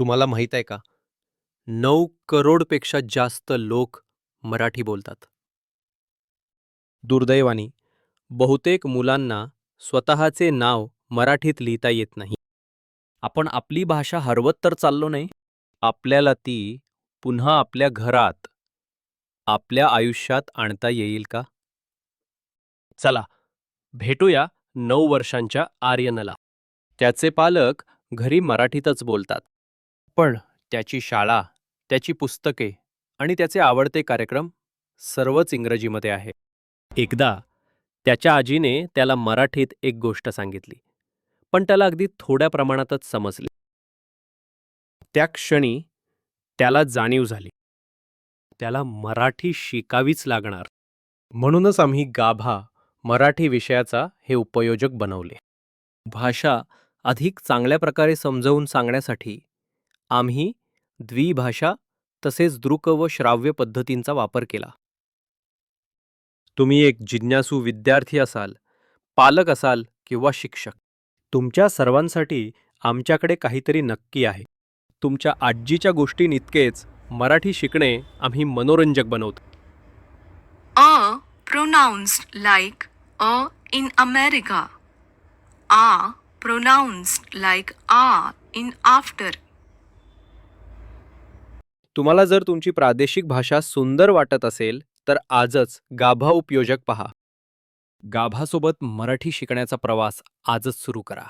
तुम्हाला माहीत आहे का? नऊ करोडपेक्षा जास्त लोक मराठी बोलतात. दुर्दैवाने बहुतेक मुलांना स्वतःचे नाव मराठीत लिहिता येत नाही. आपण आपली भाषा हरवत तर चाललो नाही. आपल्याला ती पुन्हा आपल्या घरात आपल्या आयुष्यात आणता येईल का? चला भेटूया नऊ वर्षांच्या आर्यनला. त्याचे पालक घरी मराठीतच बोलतात. पण त्याची शाळा त्याची पुस्तके आणि त्याचे आवडते कार्यक्रम सर्वच इंग्रजीमध्ये आहे. एकदा त्याच्या आजीने त्याला मराठीत एक गोष्ट सांगितली पण त्याला अगदी थोड्या प्रमाणातच समजली. त्या क्षणी त्याला जाणीव झाली. त्याला मराठी शिकावीच लागणार. म्हणूनच आम्ही गाभा मराठी विषयाचा हे उपयोजक बनवले. भाषा अधिक चांगल्या प्रकारे समजावून सांगण्यासाठी आम्ही द्विभाषा तसेच दृक व श्राव्य पद्धतींचा वापर केला तुम्ही एक जिज्ञासू विद्यार्थी असाल पालक असाल किंवा शिक्षक तुमच्या सर्वांसाठी आमच्याकडे काहीतरी नक्की आहे तुमच्या आजीच्या गोष्टींइतकेच मराठी शिकणे आम्ही मनोरंजक बनवतो अ pronounced like a in America. A pronounced like a in after. तुम्हाला जर तुमची प्रादेशिक भाषा सुंदर वाटत असेल तर आजच गाभा उपयोजक पहा. गाभासोबत मराठी शिकण्याचा प्रवास आजच सुरू करा.